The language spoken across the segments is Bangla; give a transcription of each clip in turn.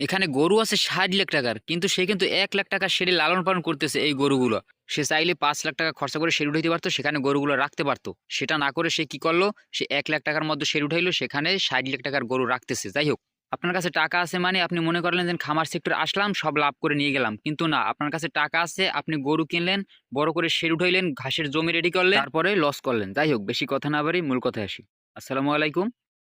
এখানে গরু আছে ষাট লাখ টাকার, কিন্তু সে কিন্তু এক লাখ টাকা সেরে লালন পালন করতেছে এই গরুগুলো। সে চাইলে পাঁচ লাখ টাকা খরচা করে সেরে উঠাইতে পারতো, সেখানে গরুগুলো রাখতে পারতো। সেটা না করে সে কি করল? সে এক লাখ টাকার মধ্যে সেরে উঠাইলো, সেখানে ষাট লাখ টাকার গরু রাখতেছে। যাই হোক, আপনার কাছে টাকা আছে মানে আপনি মনে করলেন যে খামার সেক্টর আসলাম, সব লাভ করে নিয়ে গেলাম। কিন্তু না, আপনার কাছে টাকা আছে, আপনি গরু কিনলেন, বড় করে সের উঠাইলেন, ঘাসের জমি রেডি করলেন, তারপরে লস করলেন। যাই হোক, বেশি কথা না বাড়ি, মূল কথায় আসি। আসসালামু আলাইকুম,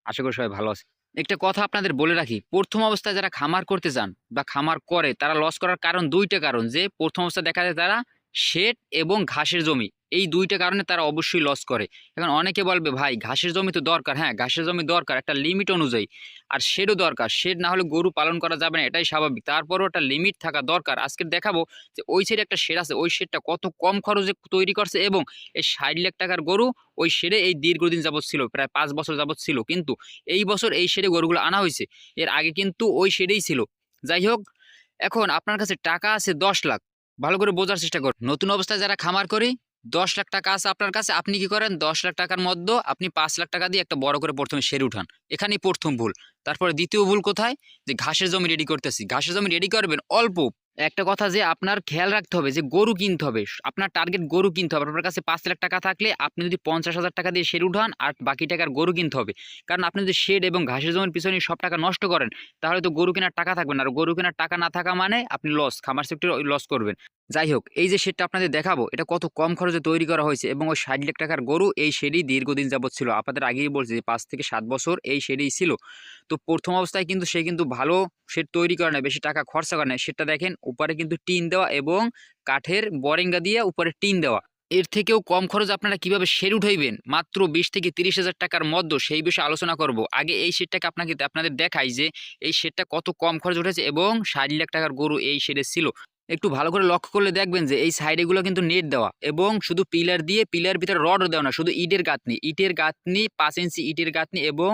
আশা করি সবাই ভালো আছে একটা কথা আপনাদের বলে রাখি, প্রথম অবস্থায় যারা খামার করতে চান বা খামার করে, তারা লস করার কারণ দুইটা কারণ, যে প্রথম অবস্থায় দেখা যায় তারা শেড এবং ঘাসের জমি। এই দুইটা কারণে তারা অবশ্যই লস করে। এখন অনেকে বলবে, ভাই, ঘাসের জমি তো দরকার। হ্যাঁ ঘাসের জমি দরকার, একটা লিমিট অনুযায়ী। আর শেডও দরকার। শেড না হলে গরু পালন করা যাবে না, এটাই স্বাভাবিক। তারপরেও একটা লিমিট থাকা দরকার। আজকে দেখাবো যে ওই শেডে একটা শেড আছে, ওই শেডটা কত কম খরচে তৈরি করছে এবং এই ষাট লাখ টাকার গরু ওই শেডে এই দীর্ঘদিন যাবৎ ছিল, প্রায় পাঁচ বছর যাবৎ ছিল। কিন্তু এই বছর এই শেডে গরুগুলো আনা হয়েছে। এর আগে কিন্তু ওই শেডেই ছিল। যাই হোক, এখন আপনার কাছে টাকা আছে দশ লাখ। ভালো করে বোঝার চেষ্টা করুন। নতুন অবস্থায় যারা খামার করি, দশ লাখ টাকা আছে আপনার কাছে, আপনি কি করেন? দশ লাখ টাকার মধ্যে আপনি পাঁচ লাখ টাকা দিয়ে একটা বড় করে প্রথমে সেরে উঠান। এখানেই প্রথম ভুল। তারপরে দ্বিতীয় ভুল কোথায়? যে ঘাসের জমি রেডি করতেছি। ঘাসের জমি রেডি করবেন অল্প একটা কথা যে আপনার খেয়াল রাখতে হবে যে গরু কিনতে হবে। আপনার টার্গেট গরু কিনতে হবে। আপনার কাছে পাঁচ লাখ টাকা থাকলে আপনি যদি পঞ্চাশ হাজার টাকা দিয়ে শেড উঠান আর বাকি টাকার গরু কিনতে হবে। কারণ আপনি যদি শেড এবং ঘাসের জমির পিছনে সব টাকা নষ্ট করেন, তাহলে তো গরু কেনার টাকা থাকবে না। আর গরু কেনার টাকা না থাকা মানে আপনি লস খামার সেক্টর লস করবেন। যাই হোক, এই যে শেডটা আপনাদের দেখাবো, এটা কত কম খরচে তৈরি করা হয়েছে এবং ওই ষাট লাখ টাকার গরু এই শেডই দীর্ঘদিন যাবৎ ছিল। আপনাদের আগেই বলছি যে পাঁচ থেকে সাত বছর এই শেডেই ছিল। তো প্রথম অবস্থায় কিন্তু সে কিন্তু ভালো শেড তৈরি করে না বেশি টাকা খরচা করে না সেটা দেখেন, উপরে কিন্তু টিন দেওয়া এবং কাঠের বরেঙ্গা দিয়ে উপরে টিন দেওয়া। এর থেকেও কম খরচ আপনারা কীভাবে শেড উঠাইবেন? মাত্র বিশ থেকে তিরিশ হাজার টাকার মধ্যে, সেই বিষয়ে আলোচনা করব। আগে এই শেডটাকে আপনাকে আপনাদের দেখাই যে এই শেডটা কত কম খরচ উঠেছে এবং ষাট লাখ টাকার গরু এই শেডে ছিল। একটু ভালো করে লক্ষ্য করলে দেখবেন যে এই সাইডেগুলো কিন্তু নেট দেওয়া এবং শুধু পিলার দিয়ে পিলার ভিতরে রডও দেওয়া না, শুধু ইটের গাঁথনি ইটের গাঁথনি পাঁচ ইঞ্চি ইটের গাঁথনি এবং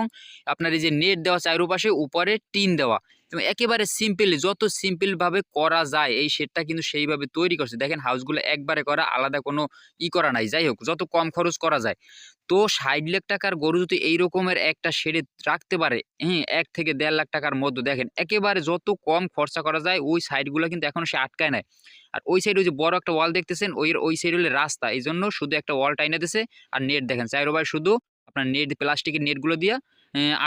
আপনার এই যে নেট দেওয়া চারোপাশে উপরে টিন দেওয়া। এবং একেবারে সিম্পল যত সিম্পলভাবে করা যায়, এই শেডটা কিন্তু সেইভাবে তৈরি করছে। দেখেন হাউসগুলো একবারে করা, আলাদা কোনো ই করা নাই। যাই হোক, যত কম খরচ করা যায়। তো ষাট লাখ টাকার গরু যদি এই রকমের একটা শেডে রাখতে পারে হ্যাঁ এক থেকে দেড় লাখ টাকার মধ্যে, দেখেন একেবারে যত কম খরচা করা যায়, ওই সাইডগুলো কিন্তু এখনও সে আটকায় নেয় আর ওই সাইডে যে বড় একটা ওয়াল দেখতেছেন ওই ওই সাইড হলে রাস্তা। এই জন্য শুধু একটা ওয়াল টাইনে দিছে, আর নেট দেখেন। চাইরোবার শুধু আপনার নেট, প্লাস্টিকের নেটগুলো দিয়ে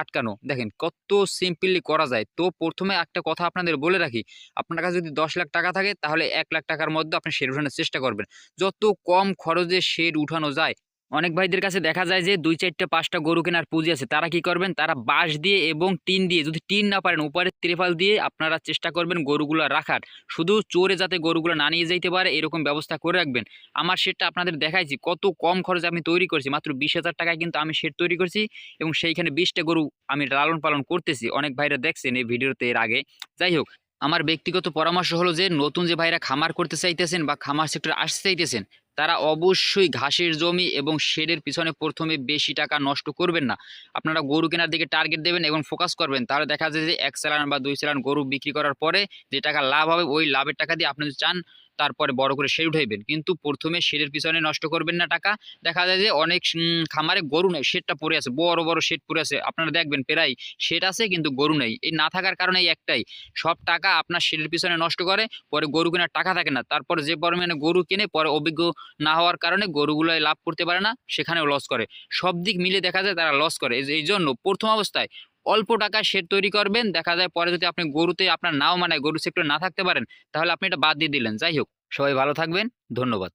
আটকানো। দেখেন কত সিম্পলি করা যায়। তো প্রথমে একটা কথা আপনাদের বলে রাখি, আপনার কাছে যদি দশ লাখ টাকা থাকে, তাহলে এক লাখ টাকার মধ্যে আপনি শেড উঠানোর চেষ্টা করবেন। যত কম খরচে শেড উঠানো যায় অনেক ভাইদের কাছে দেখা যায় যে দুই চারটা, পাঁচটা গরু কেনার পুঁজি আছে। তারা কি করবেন? তারা বাঁশ দিয়ে এবং টিন দিয়ে, যদি টিন না পারেন, উপরে ত্রিপাল দিয়ে আপনারা চেষ্টা করবেন গরুগুলো রাখার। শুধু চোরে যাতে গরুগুলো না নিয়ে যাইতে পারে, এরকম ব্যবস্থা করে রাখবেন। আমার সেটটা আপনাদের দেখাইছি, কত কম খরচে আমি তৈরি করছি। মাত্র বিশ হাজার টাকায় কিন্তু আমি সেট তৈরি করছি এবং সেইখানে বিশটা গরু আমি লালন পালন করতেছি। অনেক ভাইরা দেখছেন এই ভিডিওতে এর আগে। যাই হোক, আমার ব্যক্তিগত পরামর্শ হলো যে, নতুন যে ভাইরা খামার করতে চাইতেছেন বা খামার সেক্টরে আসতে চাইতেছেন তারা অবশ্যই ঘাসের জমি এবং শেডের পিছনে প্রথমে বেশি টাকা নষ্ট করবেন না। আপনারা গরু কেনার দিকে টার্গেট দেবেন এবং ফোকাস করবেন। তাহলে দেখা যায় যে এক চালান বা দুই চালান গরু বিক্রি করার পরে যে টাকা লাভ হবে, ওই লাভের টাকা দিয়ে আপনি যদি চান তারপরে বড় করে শেড উঠাইবেন। কিন্তু প্রথমে শেডের পিছনে নষ্ট করবেন না টাকা। দেখা যায় যে অনেক খামারে গরু নেই শেডটা পড়ে আছে, বড় বড় শেড পড়ে আছে। আপনারা দেখবেন প্রায় শেড আছে কিন্তু গরু নেই। এই না থাকার কারণে এই একটাই, সব টাকা আপনার শেডের পিছনে নষ্ট করে, পরে গরু কেনার টাকা থাকে না। তারপর যে পরিমাণে গরু কিনে, পরে অভিজ্ঞ না হওয়ার কারণে গরুগুলো লাভ করতে পারে না, সেখানেও লস করে। সব দিক মিলে দেখা যায় তারা লস করে। এই জন্য প্রথম অবস্থায় অল্প টাকায় শেড তৈরি করবেন। দেখা যায় পরে যদি আপনি গরুতে আপনার নাও মানে গরু সেক্টর না থাকতে পারেন, তাহলে আপনি এটা বাদ দিয়ে দিলেন। যাই হোক, সবাই ভালো থাকবেন। ধন্যবাদ।